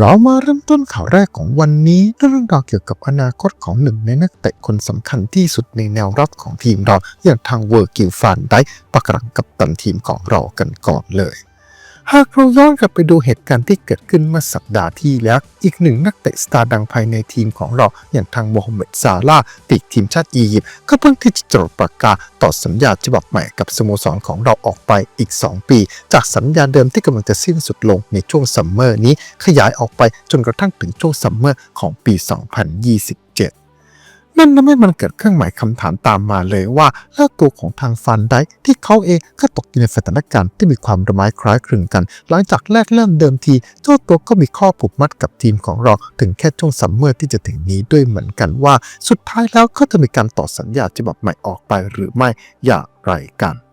เรามาเริ่มต้นข่าวแรกของวันนี้เรื่องราวเกี่ยวกับอนาคตของหนึ่งในนักเตะคนสำคัญที่สุดในแนวรับของทีมเราอย่างทางเวอร์กิลฟานได้ประกรังกับตันทีมของเรากันก่อนเลย หากเราย้อนกลับไปดูเหตุการณ์ที่เกิดขึ้นเมื่อสัปดาห์ที่แล้ว อีกหนึ่งนักเตะสตาร์ดังภายในทีมของเราอย่างทางโมฮัมเหม็ดซาลาห์ปีทีมชาติอียิปต์ก็เพิ่งที่จะจดประกาศต่อสัญญาฉบับใหม่กับสโมสรของเราออกไปอีก 2 ปี จากสัญญาเดิมที่กำลังจะสิ้นสุดลงในช่วงซัมเมอร์นี้ขยายออกไปจนกระทั่งถึงช่วงซัมเมอร์ของปี 2027 นั่นทำให้มันเกิดเครื่องหมายคำถามตามมาเลยว่าแล้วตัวของทางฟันได้ที่เขาเองก็ตกอยู่ในสถานการณ์ที่มีความระไม้คล้ายคลึงกัน หลังจากแรกเริ่มเดิมทีเจ้าตัวก็มีข้อผูกมัดกับทีมของเราถึงแค่ช่วงซัมเมอร์ที่จะถึงนี้ด้วยเหมือนกันว่า สุดท้ายแล้วเขาจะมีการต่อสัญญาฉบับใหม่ออกไปหรือไม่อย่างไรกัน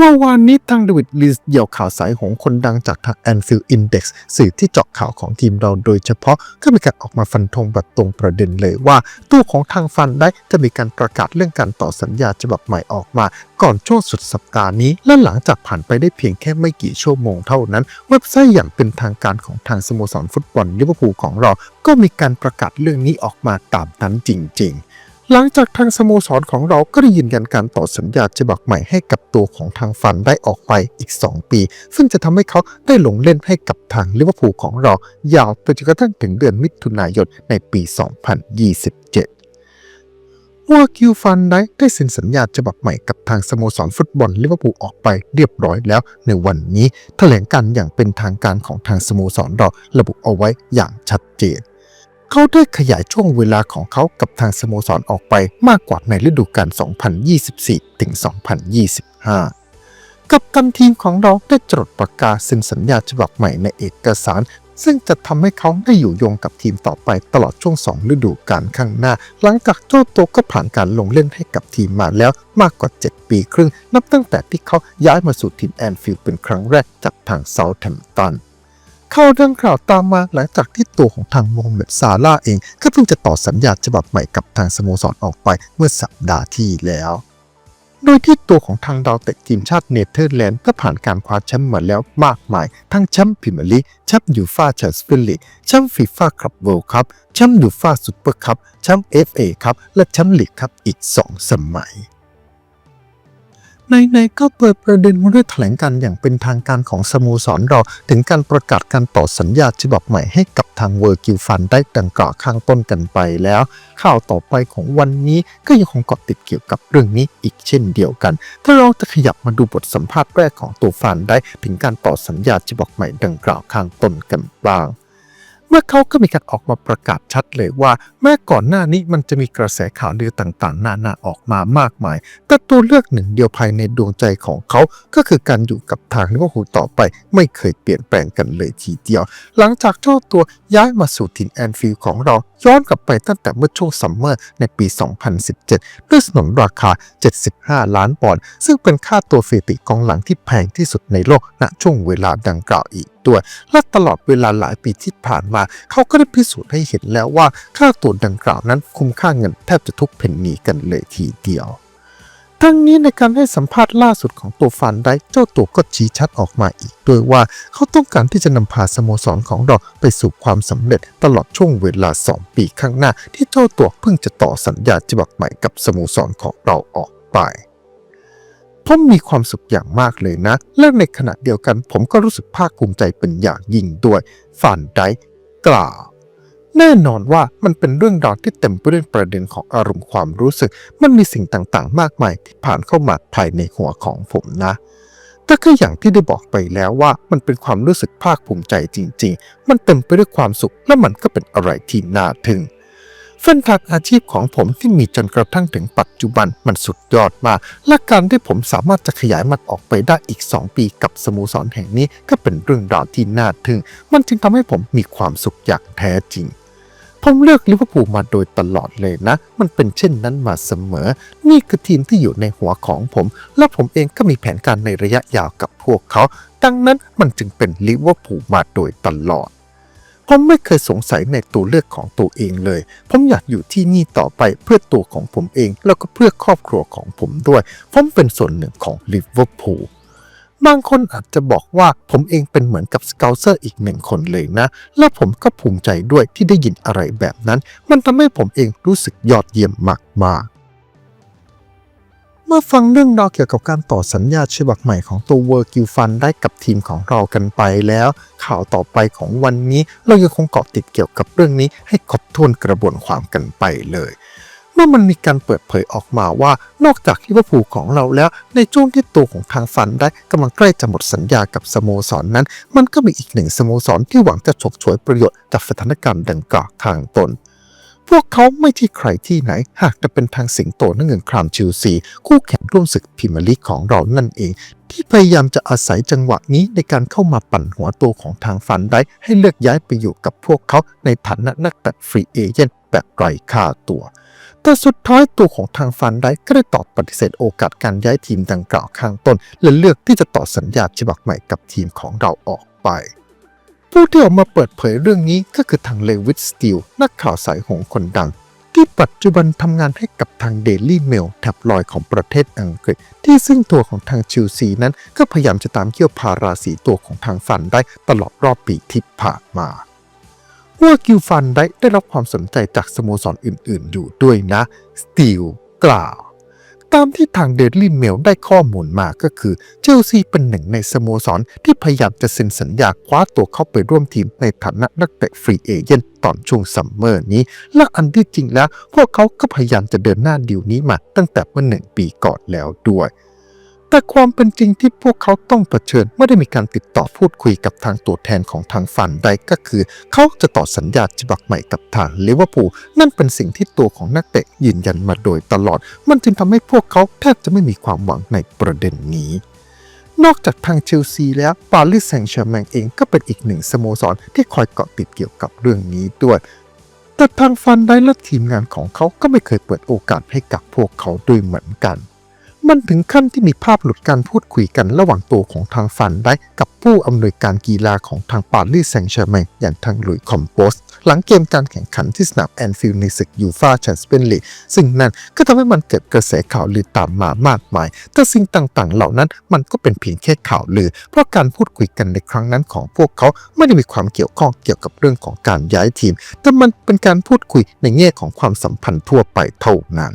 เมื่อวานนี้ทางเดวิดลีสเหยี่ยวข่าวสายหงคนดังจากทาง Anfield Index สื่อที่เจาะข่าวของทีมเราโดยเฉพาะก็มีการออกมาฟันธงแบบตรงประเด็นเลยว่า ตัวของทางฟันได้จะมีการประกาศเรื่องการต่อสัญญาฉบับใหม่ออกมา ก่อนช่วงสุดสัปดาห์นี้ และหลังจากผ่านไปได้เพียงแค่ไม่กี่ชั่วโมงเท่านั้น เว็บไซต์อย่างเป็นทางการของทางสโมสรฟุตบอลลิเวอร์พูลของเรา ก็มีการประกาศเรื่องนี้ออกมาตามนั้นจริง ๆ หลังจากทางสโมสรของเราก็ได้ยืนยันการต่อสัญญาฉบับใหม่ให้กับตัวของทางฟันได้ออกไปอีก 2 ปี ซึ่งจะทำให้เขาได้ลงเล่นให้กับทางลิเวอร์พูลของเรา ยาวไปจนกระทั่งถึงเดือนมิถุนายนในปี 2027ว่าคิวฟันได้ได้เซ็นสัญญาฉบับใหม่กับทางสโมสรฟุตบอลลิเวอร์พูลออกไปเรียบร้อยแล้ว ในวันนี้แถลงการอย่างเป็นทางการของทางสโมสรเราระบุเอาไว้อย่างชัดเจน เขาได้ขยายช่วงเวลาของเขากับทางสโมสรออกไปมากกว่าในฤดูกาล 2024 ถึง 2025 กับตันทีมของเราได้จดประกาศเซ็นสัญญาฉบับใหม่ในเอกสาร ซึ่งจะทำให้เขาได้อยู่ยงกับทีมต่อไปตลอดช่วง 2 ฤดูกาลข้างหน้า หลังจากเจ้าตัวก็ผ่านการลงเล่นให้กับทีมมาแล้วมากกว่า 7 ปีครึ่ง นับตั้งแต่ที่เขาย้ายมาสู่ทีมแอนฟิลด์เป็นครั้งแรกจากทางเซาท์แฮมป์ตัน ข่าวดังกล่าวตามมาหลังจากที่ตัวของทางโมฮัมเหม็ดซาลาเอง ก็เพิ่งจะต่อสัญญาฉบับใหม่กับทางสโมสรออกไปเมื่อสัปดาห์ที่แล้ว โดยที่ตัวของทางดาวเตะทีมชาติเนเธอร์แลนด์ก็ผ่านการคว้าแชมป์มาแล้วมากมาย ทั้งแชมป์พรีเมียร์ลีกแชมป์ยูฟ่าแชมเปี้ยนลีกแชมป์ฟีฟ่าคัพเวิลด์คัพแชมป์ยูฟ่าซูเปอร์คัพแชมป์เอฟเอคัพและแชมป์ลีกคัพอีก 2 สมัย ในๆก็เปิดประเด็นมาด้วยแถลงการอย่างเป็นทางการของสโมสรเรา ถึงการประกาศการต่อสัญญาฉบับใหม่ให้กับทางเวอร์กิลฟันได้ดังกล่าวข้างต้นกันไปแล้ว ข่าวต่อไปของวันนี้ก็ยังคงเกาะติดเกี่ยวกับเรื่องนี้อีกเช่นเดียวกัน ถ้าเราจะขยับมาดูบทสัมภาษณ์แรกของตัวฟันได้ถึงการต่อสัญญาฉบับใหม่ดังกล่าวข้างต้นกันบ้าง เมื่อเขาก็มีการออกมาประกาศชัดเลยว่า แม้ก่อนหน้านี้มันจะมีกระแสข่าวลือต่างๆ นานาออกมามากมาย แต่ตัวเลือกหนึ่งเดียวภายในดวงใจของเขา ก็คือการอยู่กับทางลิเวอร์พูลต่อไป ไม่เคยเปลี่ยนแปลงกันเลยทีเดียว หลังจากเจ้าตัวย้ายมาสู่ทีมแอนฟิลด์ของเรา ย้อนกลับไปตั้งแต่เมื่อช่วงซัมเมอร์ในปี 2017 ด้วยสนนราคา 75 ล้านปอนด์ซึ่งเป็นค่าตัวเฟติกองหลังที่แพงที่สุดในโลกณช่วงเวลาดังกล่าวอีก ด้วย และตลอดเวลาหลายปีที่ผ่านมา เขาก็ได้พิสูจน์ให้เห็นแล้วว่าค่าตัวดังกล่าวนั้นคุ้มค่าเงินแทบจะทุกเพนนีกันเลยทีเดียวทั้งนี้ในการให้สัมภาษณ์ล่าสุดของตัวฟันได้เจ้าตัวก็ชี้ชัดออกมาอีกด้วยว่า เขาต้องการที่จะนำพาสโมสรของเราไปสู่ความสำเร็จตลอดช่วงเวลา 2 ปีข้างหน้า ที่เจ้าตัวเพิ่งจะต่อสัญญาฉบับใหม่กับสโมสรของเราออกไป ผมมีความสุขอย่างมากเลยนะ และในขณะเดียวกันผมก็รู้สึกภาคภูมิใจเป็นอย่างยิ่งด้วยฟันได้กล่าว แน่นอนว่ามันเป็นเรื่องราวที่เต็มไปด้วยประเด็นของอารมณ์ความรู้สึก มันมีสิ่งต่างๆ มากมายที่ผ่านเข้ามาภายในหัวของผมนะแต่ก็อย่างที่ได้บอกไปแล้วว่ามันเป็นความรู้สึกภาคภูมิใจจริง ๆ มันเต็มไปด้วยความสุขและมันก็เป็นอะไรที่น่าทึ่ง เส้นทางอาชีพของผมที่มีจนกระทั่งถึงปัจจุบันมันสุดยอดมาก และการที่ผมสามารถจะขยายมันออกไปได้อีก 2 ปีกับสโมสรแห่งนี้ก็เป็นเรื่องราวที่น่าทึ่ง มันจึงทำให้ผมมีความสุขอย่างแท้จริงผมเลือกลิเวอร์พูลมาโดยตลอดเลยนะ มันเป็นเช่นนั้นมาเสมอ นี่คือทีมที่อยู่ในหัวของผม และผมเองก็มีแผนการในระยะยาวกับพวกเขา ดังนั้นมันจึงเป็นลิเวอร์พูลมาโดยตลอด ผมไม่เคยสงสัยในตัวเลือกของตัวเองเลย ผมอยากอยู่ที่นี่ต่อไปเพื่อตัวของผมเอง แล้วก็เพื่อครอบครัวของผมด้วย ผมเป็นส่วนหนึ่งของลิเวอร์พูลบางคนอาจจะบอกว่าผมเองเป็นเหมือนกับสเกลเซอร์อีกหนึ่งคนเลยนะ และผมก็ภูมิใจด้วยที่ได้ยินอะไรแบบนั้น มันทำให้ผมเองรู้สึกยอดเยี่ยมมากๆ เมื่อฟังเรื่องราวเกี่ยวกับการต่อสัญญาฉบับใหม่ของตัวเวอร์กิลฟันได้กับทีมของเรากันไปแล้ว ข่าวต่อไปของวันนี้เรายังคงเกาะติดเกี่ยวกับเรื่องนี้ให้ครบถ้วนกระบวนความกันไปเลย เมื่อมันมีการเปิดเผยออกมาว่านอกจากลิเวอร์พูลของเราแล้ว ในช่วงที่ตัวของทางฟันได้กำลังใกล้จะหมดสัญญากับสโมสรนนั้น มันก็มีอีกหนึ่งสโมสรที่หวังจะฉกฉวยประโยชน์จากสถานการณ์ดังกล่าวทางตน พวกเขาไม่ที่ใครที่ไหน หากจะเป็นทางสิงโตนักเงินครามชิลซี คู่แข่งร่วมศึกพรีเมียร์ลีกของเรานั่นเอง ที่พยายามจะอาศัยจังหวะนี้ในการเข้ามาปั่นหัวตัวของทางฟันได้ ให้เลือกย้ายไปอยู่กับพวกเขาในฐานะนักเตะฟรีเอเจนต์แบบไร้ค่าตัว แต่สุดท้ายตัวของทางฟันได้ก็ได้ตอบปฏิเสธโอกาสการย้ายทีมดังกล่าวข้างต้น และเลือกที่จะต่อสัญญาฉบับใหม่กับทีมของเราออกไป ผู้ที่ออกมาเปิดเผยเรื่องนี้ก็คือทางเลวิสสตีลนักข่าวสายหงคนดัง ที่ปัจจุบันทำงานให้กับทางเดลี่เมลแท็บลอยของประเทศอังกฤษ ที่ซึ่งตัวของทางชิลซีนั้น ก็พยายามจะตามเกี่ยวพาราสีตัวของทางฟันได้ตลอดรอบปีที่ผ่านมาว่ากิลฟันได้ได้รับความสนใจจากสโมสรอื่น ๆ อยู่ด้วยนะสตีลกล่าว ตามที่ทางเดลี่เมลได้ข้อมูลมาก็คือเชลซีเป็นหนึ่งในสโมสรที่พยายามจะเซ็นสัญญาคว้าตัวเข้าไปร่วมทีมในฐานะนักเตะฟรีเอเจนต์ตอนช่วงซัมเมอร์นี้ และอันที่จริงแล้ว พวกเขาก็พยายามจะเดินหน้าดีลนี้มาตั้งแต่เมื่อหนึ่งปีก่อนแล้วด้วย แต่ความเป็นจริงที่พวกเขาต้องเผชิญเมื่อได้มีการติดต่อพูดคุยกับทางตัวแทนของทางฝันใดก็คือ เขาจะต่อสัญญาฉบับใหม่กับทางลิเวอร์พูลนั่นเป็นสิ่งที่ตัวของนักเตะยืนยันมาโดยตลอด มันจึงทำให้พวกเขาแทบจะไม่มีความหวังในประเด็นนี้นอกจากทางเชลซีแล้วปารีสแซงต์แชร์แมงเองก็เป็นอีกหนึ่งสโมสรที่คอยเกาะติดเกี่ยวกับเรื่องนี้ด้วย แต่ทางฟันได้และทีมงานของเขาก็ไม่เคยเปิดโอกาสให้กับพวกเขาด้วยเหมือนกัน มันถึงขั้นที่มีภาพหลุดการพูดคุยกันระหว่างตัวของทางฟันได้กับผู้อำนวยการกีฬาของทางปารีสแซงต์แชร์แมงอย่างทางหลุยคอมโปสหลังเกมการแข่งขันที่สนามแอนฟิลด์ในศึกยูฟาแชมเปี้ยนลีกซึ่งนั่นก็ทำให้มันเกิดกระแสข่าวลือตามมามากมาย แต่สิ่งต่างๆ เหล่านั้นมันก็เป็นเพียงแค่ข่าวลือ เพราะการพูดคุยกันในครั้งนั้นของพวกเขาไม่ได้มีความเกี่ยวข้องเกี่ยวกับเรื่องของการย้ายทีม แต่มันเป็นการพูดคุยในแง่ของความสัมพันธ์ทั่วไปเท่านั้น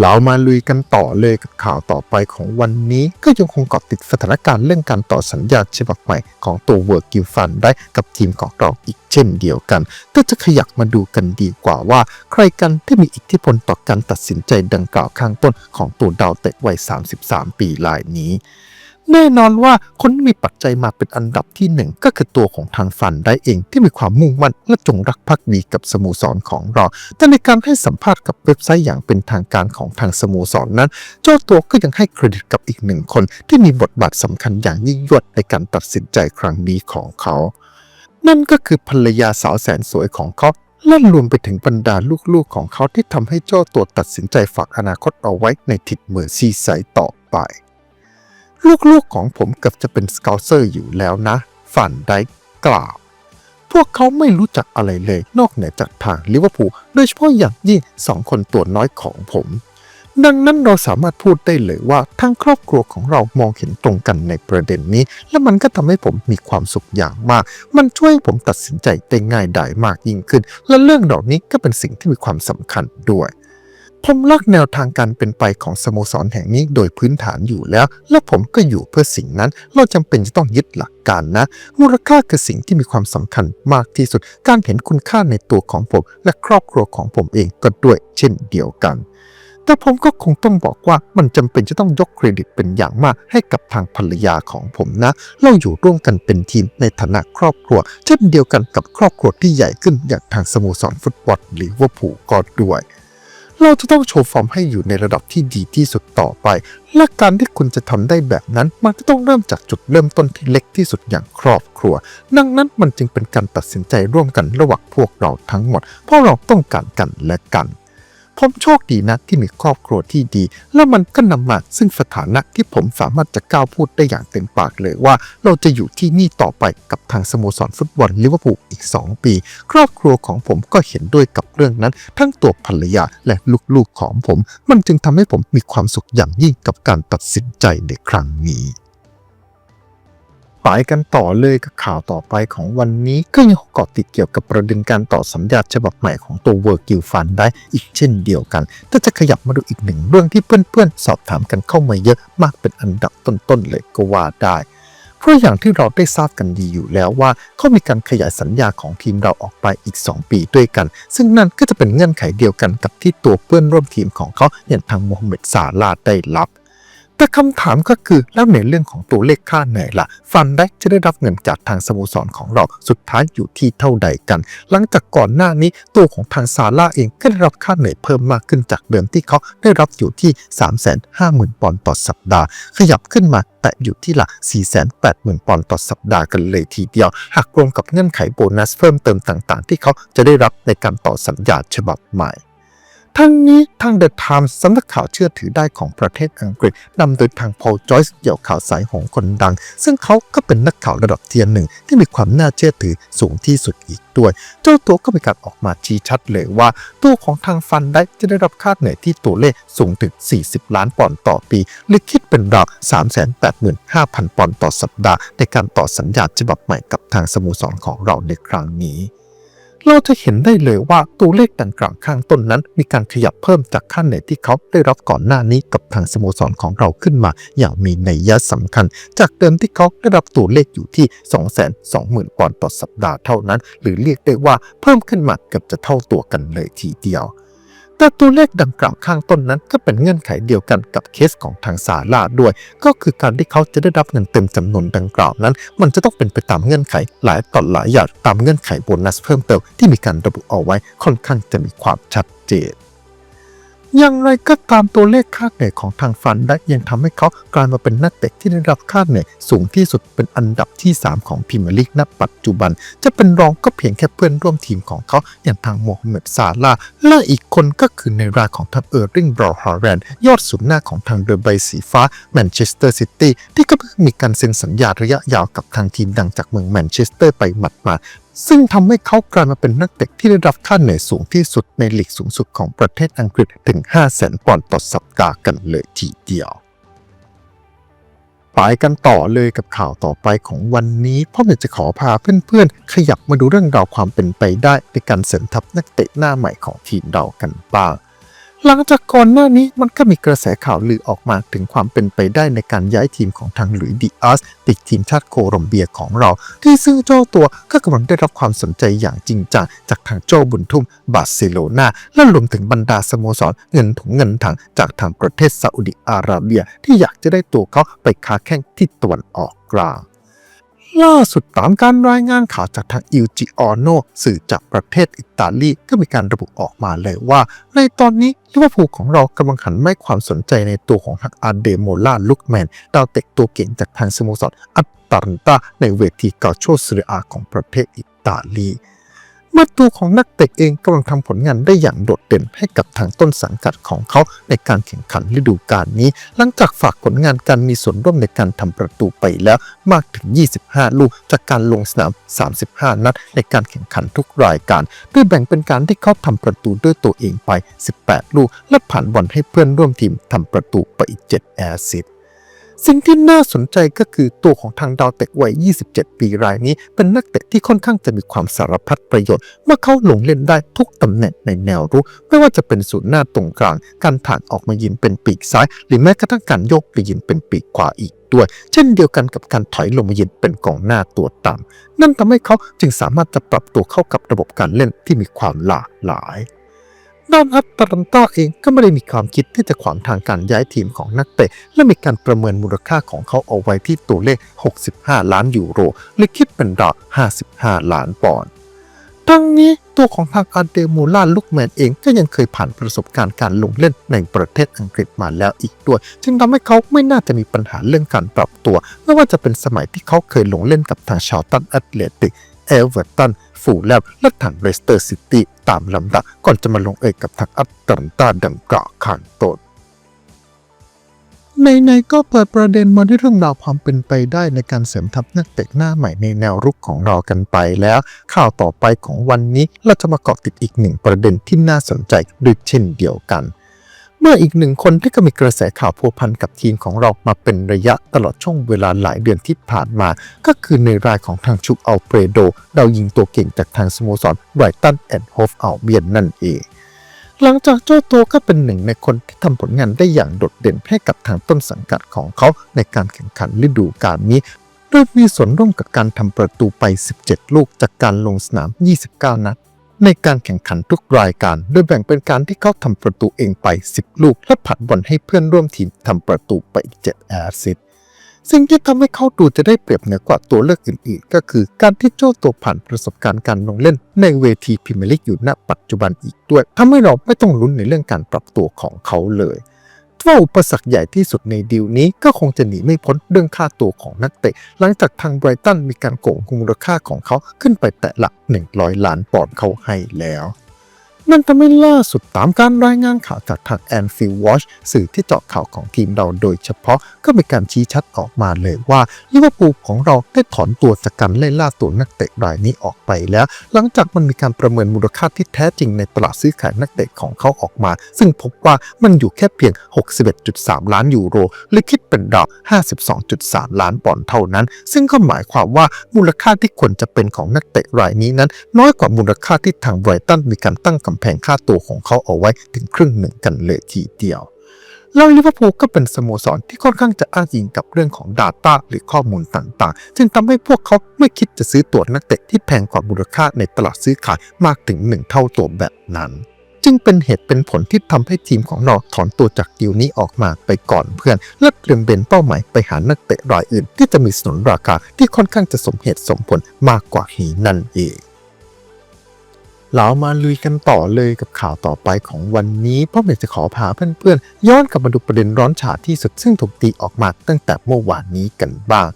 เรามาลุยกันต่อเลยกับข่าวต่อไปของวันนี้ ก็ยังคงเกาะติดสถานการณ์เรื่องการต่อสัญญาฉบับใหม่ของตัวเวิร์กิลฟันได้กับทีมของเราอีกเช่นเดียวกัน ก็จะขยักมาดูกันดีกว่าว่า ใครกันที่มีอิทธิพลต่อการตัดสินใจดังกล่าวข้างต้นของตัวดาวเตะวัย 33 ปีรายนี้ แน่นอนว่าคนที่มีปัจจัยมาเป็นอันดับที่หนึ่งก็คือตัวของทางฟันได้เองที่มีความมุ่งมั่นและจงรักภักดีกับสโมสรของเรา แต่ในการให้สัมภาษณ์กับเว็บไซต์อย่างเป็นทางการของทางสโมสรนนั้น เจ้าตัวก็ยังให้เครดิตกับอีกหนึ่งคน ที่มีบทบาทสำคัญอย่างยิ่งยวดในการตัดสินใจครั้งนี้ของเขา นั่นก็คือภรรยาสาวแสนสวยของเขาและรวมไปถึงบรรดาลูกๆของเขาที่ทำให้เจ้าตัวตัดสินใจฝากอนาคตเอาไว้ในทิศเมอร์ซีไซด์ต่อไป ลูกๆของผมเกือบจะเป็นสเกลเซอร์อยู่แล้วนะฝันได้กล่าว พวกเขาไม่รู้จักอะไรเลยนอกเหนือจากทางลิเวอร์พูลโดยเฉพาะอย่างยิ่งสองคนตัวน้อยของผม ดังนั้นเราสามารถพูดได้เลยว่าทางครอบครัวของเรามองเห็นตรงกันในประเด็นนี้ และมันก็ทำให้ผมมีความสุขอย่างมาก มันช่วยให้ผมตัดสินใจได้ง่ายดายมากยิ่งขึ้น และเรื่องเหล่านี้ก็เป็นสิ่งที่มีความสำคัญด้วย ผมรักแนวทางการเป็นไปของสโมสรแห่งนี้โดยพื้นฐานอยู่แล้ว และผมก็อยู่เพื่อสิ่งนั้น เราจำเป็นจะต้องยึดหลักการนะ มูลค่าคือสิ่งที่มีความสำคัญมากที่สุด การเห็นคุณค่าในตัวของผม และครอบครัวของผมเองก็ด้วยเช่นเดียวกัน แต่ผมก็คงต้องบอกว่ามันจำเป็นจะต้องยกเครดิตเป็นอย่างมากให้กับทางภรรยาของผมนะ เราอยู่ร่วมกันเป็นทีมในฐานะครอบครัว เช่นเดียวกันกับครอบครัวที่ใหญ่ขึ้นอย่างทางสโมสรฟุตบอลลิเวอร์พูลก็ด้วย เราจะต้องโชว์ฟอร์มให้อยู่ในระดับที่ดีที่สุดต่อไป และการที่คุณจะทำได้แบบนั้น มันก็ต้องเริ่มจากจุดเริ่มต้นที่เล็กที่สุดอย่างครอบครัว ดังนั้นมันจึงเป็นการตัดสินใจร่วมกันระหว่างพวกเราทั้งหมด เพราะเราต้องการกันและกัน ผมโชคดีนะที่มีครอบครัวที่ดี แล้วมันก็นำมาซึ่งสถานะที่ผมสามารถจะก้าวพูดได้อย่างเต็มปากเลยว่า เราจะอยู่ที่นี่ต่อไปกับทางสโมสรฟุตบอลลิเวอร์พูลอีก 2 ปี ครอบครัวของผมก็เห็นด้วยกับเรื่องนั้น ทั้งตัวภรรยาและลูกๆของผม มันจึงทำให้ผมมีความสุขอย่างยิ่งกับการตัดสินใจในครั้งนี้ ไปกันต่อเลยกับข่าวต่อไปของวันนี้ก็ยังเกาะติดเกี่ยวกับประเด็นการต่อสัญญาฉบับใหม่ของตัวเวอร์กิลฟันได้อีกเช่นเดียวกันแต่จะขยับมาดูอีกหนึ่งเรื่องที่เพื่อนๆ สอบถามกันเข้ามาเยอะมากเป็นอันดับต้นๆเลยก็ว่าได้เพราะอย่างที่เราได้ทราบกันดีอยู่แล้วว่าเขามีการขยายสัญญาของทีมเราออกไปอีก 2 ปีด้วยกัน ซึ่งนั่นก็จะเป็นเงื่อนไขเดียวกันกับที่ตัวเพื่อนร่วมทีมของเขาอย่างทางโมฮัมเหม็ดซาลาได้รับ แต่คำถามก็คือแล้วในเรื่องของตัวเลขค่าเหนื่อยล่ะฟันได้จะได้รับเงินจากทางสโมสรของเราสุดท้ายอยู่ที่เท่าใดกัน หลังจากก่อนหน้านี้ตัวของทางซาร่าเองก็ได้รับค่าเหนื่อยเพิ่มมากขึ้นจากเดิมที่เขาได้รับอยู่ที่ 350,000ปอนด์ต่อสัปดาห์ ขยับขึ้นมาแต่อยู่ที่หลัก 480,000 ปอนด์ต่อสัปดาห์กันเลยทีเดียว หากรวมกับเงื่อนไขโบนัสเพิ่มเติมต่างๆ ที่เขาจะได้รับในการต่อสัญญาฉบับใหม่ ทั้งนี้ทาง The Times สำนักข่าวเชื่อถือได้ของประเทศอังกฤษนำโดยทางพอลจอยส์เหยี่ยวข่าวสายหงคนดัง ซึ่งเขาก็เป็นนักข่าวระดับเทียนหนึ่ง ที่มีความน่าเชื่อถือสูงที่สุดอีกด้วย เจ้าตัวก็มีการออกมาชี้ชัดเลยว่า ตัวของทางฟันได้จะได้รับค่าเหนื่อยที่ตัวเลขสูงถึง 40 ล้านปอนด์ต่อปี หรือคิดเป็นราว385,000 ปอนด์ต่อสัปดาห์ ในการต่อสัญญาฉบับใหม่กับทางสโมสรของเราในครั้งนี้ เราจะเห็นได้เลยว่าตัวเลขดังกล่าวข้างต้นนั้น มีการขยับเพิ่มจากค่าเหนื่อยที่เขาได้รับก่อนหน้านี้กับทางสโมสรของเราขึ้นมา อย่างมีนัยยะสำคัญ จากเดิมที่เขาได้รับตัวเลขอยู่ที่ 220,000ปอนด์ต่อสัปดาห์เท่านั้น หรือเรียกได้ว่าเพิ่มขึ้นมาเกือบจะเท่าตัวกันเลยทีเดียว แต่ตัวเลขดังกล่าวข้างต้นนั้นก็เป็นเงื่อนไขเดียวกันกับเคสของทางสาลาด้วย ก็คือการที่เขาจะได้รับเงินเต็มจำนวนดังกล่าวนั้น มันจะต้องเป็นไปตามเงื่อนไขหลายต่อหลายอย่างตามเงื่อนไขโบนัสเพิ่มเติมที่มีการระบุเอาไว้ค่อนข้างจะมีความชัดเจน อย่างไรก็ตามตัวเลขค่าเหนื่อยของทางฟันได้ยังทำให้เขากลายมาเป็นนักเตะที่ได้รับค่าเหนื่อยสูงที่สุดเป็นอันดับที่ 3 ของพรีเมียร์ลีกณปัจจุบัน จะเป็นรองก็เพียงแค่เพื่อนร่วมทีมของเขาอย่างทางโมฮัมเหม็ดซาลาและอีกคนก็คือในรายของทางเออร์ริงบรอฮาแรนยอดสุดหน้าของทางเรือใบสีฟ้าแมนเชสเตอร์ซิตี้ที่ก็เพิ่งมีการเซ็นสัญญาระยะยาวกับทางทีมดังจากเมืองแมนเชสเตอร์ไปหมัดมา ซึ่งทำให้เขากลายมาเป็นนักเตะที่ได้รับค่าเหนื่อยสูงที่สุดในลีกสูงสุดของประเทศอังกฤษถึง 5 0 0 0 0 0ปอนด์ต่อสัปดาห์กันเลยทีเดียวไปกันต่อเลยกับข่าวต่อไปของวันนี้พ่ออยากจะขอพาเพื่อนๆ ขยับมาดูเรื่องราวความเป็นไปได้ในการเสริมทัพนักเตะหน้าใหม่ของทีมเรากันบ้าง หลังจากก่อนหน้านี้มันก็มีกระแสข่าวลือออกมาถึงความเป็นไปได้ในการย้ายทีมของทางหลุยส์ดิอาสติดทีมชาติโคลอมเบียของเรา ที่ซึ่งเจ้าตัวก็กำลังได้รับความสนใจอย่างจริงจังจากทางโจบุญทุ่มบาร์เซโลนาและรวมถึงบรรดาสโมสรเงินถุงเงินถังจากทางประเทศซาอุดิอาระเบีย ที่อยากจะได้ตัวเขาไปค้าแข่งที่ตะวันออกกลาง ล่าสุดตามการรายงานข่าวจากทางอิวจิออโนสื่อจากประเทศอิตาลีก็มีการระบุออกมาเลยว่า ในตอนนี้ลิเวอร์พูลของเรากำลังหันไม่ความสนใจในตัวของทางอาเดโมล่าลุกแมนดาวเตะตัวเก่งจากทางสโมสรอัตตันตาในเวทีกาโชเซเรียอาของประเทศอิตาลี มื่อตัวของนักเตะเองกำลังทำผลงานได้อย่างโดดเด่นให้กับทางต้นสังกัดของเขาในการแข่งขันฤดูกาลนี้ หลังจากฝากผลงานการมีส่วนร่วมในการทำประตูไปแล้วมากถึง 25 ลูกจากการลงสนาม 35 นัดในการแข่งขันทุกรายการโดยแบ่งเป็นการที่เขาทำประตูด้วยตัวเองไป 18 ลูก และผ่านบอลให้เพื่อนร่วมทีมทำประตูไปอีก7แอสซิส สิ่งที่น่าสนใจก็คือตัวของทางดาวเตะวัย 27 ปีรายนี้ เป็นนักเตะที่ค่อนข้างจะมีความสารพัดประโยชน์ เมื่อเขาลงเล่นได้ทุกตำแหน่งในแนวรุก ไม่ว่าจะเป็นศูนย์หน้าตรงกลาง การถ่านออกมายิงเป็นปีกซ้าย หรือแม้กระทั่งการโยกไปยิงเป็นปีกขวาอีกด้วย เช่นเดียวกันกับการถอยลงมายิงเป็นกองหน้าตัวต่ำนั่นทำให้เขาจึงสามารถจะปรับตัวเข้ากับระบบการเล่นที่มีความหลากหลาย ด้านอัตแลนตาเองก็ไม่ได้มีความคิดที่จะขวางทางการย้ายทีมของนักเตะ และมีการประเมินมูลค่าของเขาเอาไว้ที่ตัวเลข 65 ล้านยูโรหรือคิดเป็นราว55 ล้านปอนด์ทั้งนี้ตัวของทางอาเดมูล่าลุกแมนเองก็ยังเคยผ่านประสบการณ์การลงเล่นในประเทศอังกฤษมาแล้วอีกด้วย จึงทำให้เขาไม่น่าจะมีปัญหาเรื่องการปรับตัว ไม่ว่าจะเป็นสมัยที่เขาเคยลงเล่นกับทางชาวตันแอตเลติก เอเวอร์ตัน ฟูลแลมและทางเลสเตอร์ซิตี้ตามลำดับก่อนจะมาลงเอยกับทางอัตแลนตาดังกล่าวข้างต้นในๆก็เปิดประเด็นมาที่เรื่องราวความเป็นไปได้ในการเสริมทัพนักเตะหน้าใหม่ในแนวรุกของเรากันไปแล้ว ข่าวต่อไปของวันนี้เราจะมาเกาะติดอีกหนึ่งประเด็นที่น่าสนใจด้วยเช่นเดียวกัน เมื่ออีกหนึ่งคนที่ก็มีกระแสข่าวพัวพันกับทีมของเรามาเป็นระยะตลอดช่วงเวลาหลายเดือนที่ผ่านมา ก็คือในรายของทางชุกอัลเปรโดดาวยิงตัวเก่งจากทางสโมสรไบรตันแอนด์โฮฟอัลเบียนนั่นเองหลังจากเจ้าตัวก็เป็นหนึ่งในคนที่ทำผลงานได้อย่างโดดเด่นให้กับทางต้นสังกัดของเขาในการแข่งขันฤดูกาลนี้โดยมีส่วนร่วมกับการทำประตูไป 17 ลูกจากการลงสนาม 29 นัด ในการแข่งขันทุกรายการ โดยแบ่งเป็นการที่เขาทำประตูเองไป 10 ลูก และผัดบอลให้เพื่อนร่วมทีมทำประตูไปอีก7แอสซิสต์สิ่งที่ทำให้เขาดูจะได้เปรียบเหนือกว่าตัวเลือกอื่นๆ ก็คือการที่โจ้ตัวผ่านประสบการณ์การลงเล่น ในเวทีพรีเมียร์ลีกอยู่ณปัจจุบันอีกด้วยทำให้เราไม่ต้องลุ้นในเรื่องการปรับตัวของเขาเลย ว่าอุปสรรคใหญ่ที่สุดในดีลนี้ก็คงจะหนีไม่พ้นเรื่องค่าตัวของนักเตะ หลังจากทางไบรตันมีการโกงมูลค่าของเขาขึ้นไปแตะหลัก 100 ล้านปอนด์เขาให้แล้ว นั่นทำให้ล่าสุดตามการรายงานข่าวจากทาง Anfield Watch สื่อที่เจาะข่าวของทีมเราโดยเฉพาะก็มีการชี้ชัดออกมาเลยว่าลิเวอร์พูลของเราได้ถอนตัวจากการไล่ล่าตัวนักเตะรายนี้ออกไปแล้ว หลังจากมันมีการประเมินมูลค่าที่แท้จริงในตลาดซื้อขายนักเตะของเขาออกมา ซึ่งพบว่ามันอยู่แค่เพียง 61.3 ล้านยูโรหรือคิดเป็นราว52.3 ล้านปอนด์เท่านั้น ซึ่งก็หมายความว่ามูลค่าที่ควรจะเป็นของนักเตะรายนี้นั้น น้อยกว่ามูลค่าที่ทางไบรตันมีการตั้งกำแพงค่าตัวของเขาเอาไว้ถึงครึ่งหนึ่งกันเลยทีเดียวแล้วลิเวอร์พูลก็เป็นสโมสรที่ค่อนข้างจะอ้างอิงกับเรื่องของ Data หรือข้อมูลต่างๆ จึงทำให้พวกเขาไม่คิดจะซื้อตัวนักเตะที่แพงกว่ามูลค่าในตลาดซื้อขายมากถึง 1 เท่าตัวแบบนั้น จึงเป็นเหตุเป็นผลที่ทำให้ทีมของเราถอนตัวจากดีลนี้ออกมาไปก่อนเพื่อน และเตรียมเบนเป้าหมายไปหานักเตะรายอื่น ที่จะมีสนนราคาที่ค่อนข้างจะสมเหตุสมผลมากกว่านี้นั่นเอง เรามาลุยกันต่อเลยกับข่าวต่อไปของวันนี้เพราะอยากจะขอพาเพื่อนๆ ย้อนกลับมาดูประเด็นร้อนฉาที่สุดซึ่งถูกตีออกมาตั้งแต่เมื่อวานนี้กันบ้าง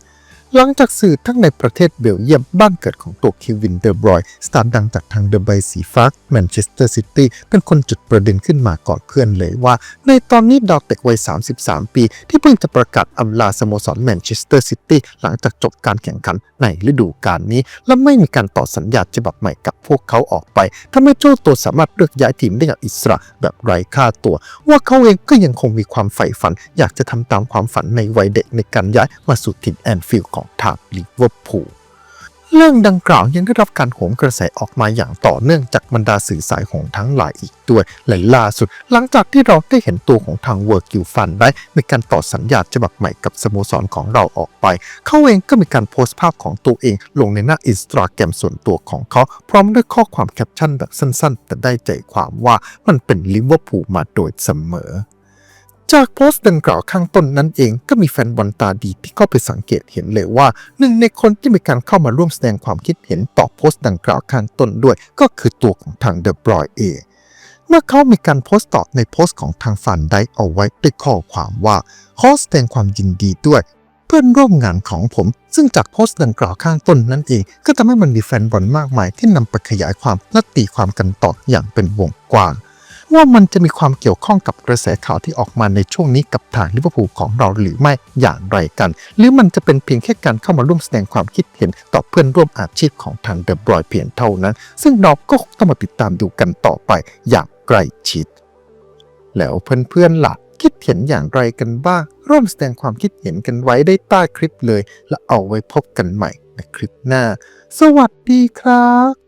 หลังจากสื่อทั้งในประเทศเบลเยียมบ้านเกิดของตัวเควินเดอบรอยสตาร์ดังจากทางเดอะไบสีฟ้าแมนเชสเตอร์ซิตี้เป็นคนจุดประเด็นขึ้นมาก่อนเพื่อนเลยว่า ในตอนนี้ดาวเตะวัย 33 ปี ที่เพิ่งจะประกาศอำลาสโมสรแมนเชสเตอร์ซิตี้หลังจากจบการแข่งขันในฤดูกาลนี้ และไม่มีการต่อสัญญาฉบับใหม่กับพวกเขาออกไปทำให้เจ้าตัวสามารถเลือกย้ายทีมได้อย่างอิสระแบบไร้ค่าตัว ว่าเขาเองก็ยังคงมีความใฝ่ฝัน อยากจะทำตามความฝันในวัยเด็กในการย้ายมาสู่ถิ่นแอนฟิลด์ของทางลิเวอร์พูลเรื่องดังกล่าวยังได้รับการโหมกระแสออกมาอย่างต่อเนื่องจากบรรดาสื่อสายของทั้งหลายอีกด้วยและล่าสุด หลังจากที่เราได้เห็นตัวของทางเวิร์กิวฟันได้มีการต่อสัญญาฉบับใหม่กับสโมสรของเราออกไป เขาเองก็มีการโพสต์ภาพของตัวเองลงในหน้าอินสตาแกรมส่วนตัวของเขา พร้อมด้วยข้อความแคปชั่นแบบสั้นๆ แต่ได้ใจความว่ามันเป็นลิเวอร์พูลมาโดยเสมอ จากโพสต์ดังกล่าวข้างต้นนั้นเองก็มีแฟนบอลตาดีที่เข้าไปสังเกตเห็นเลยว่าหนึ่งในคนที่มีการเข้ามาร่วมแสดงความคิดเห็นต่อโพสต์ดังกล่าวข้างต้นด้วย ก็คือตัวของทางเดอะบรอยเองเมื่อเขามีการโพสต์ตอบในโพสต์ของทางฟันได้เอาไว้ด้วยข้อความว่าขอแสดงความยินดีด้วย เพื่อนร่วมงานของผม ซึ่งจากโพสต์ดังกล่าวข้างต้นนั่นเอง ก็ทำให้มันมีแฟนบอลมากมายที่นำไปขยายความและตีความกันต่ออย่างเป็นวงกว้าง ว่ามันจะมีความเกี่ยวข้องกับกระแสข่าวที่ออกมาในช่วงนี้กับทางลิเวอร์พูลของเราหรือไม่อย่างไรกัน หรือมันจะเป็นเพียงแค่การเข้ามาร่วมแสดงความคิดเห็นต่อเพื่อนร่วมอาชีพของทางเดอะบรอยเพียงเท่านั้น ซึ่งเราก็คงต้องมาติดตามดูกันต่อไปอย่างใกล้ชิด แล้วเพื่อนๆล่ะคิดเห็นอย่างไรกันบ้าง ร่วมแสดงความคิดเห็นกันไว้ได้ใต้คลิปเลย และเอาไว้พบกันใหม่ในคลิปหน้า สวัสดีครับ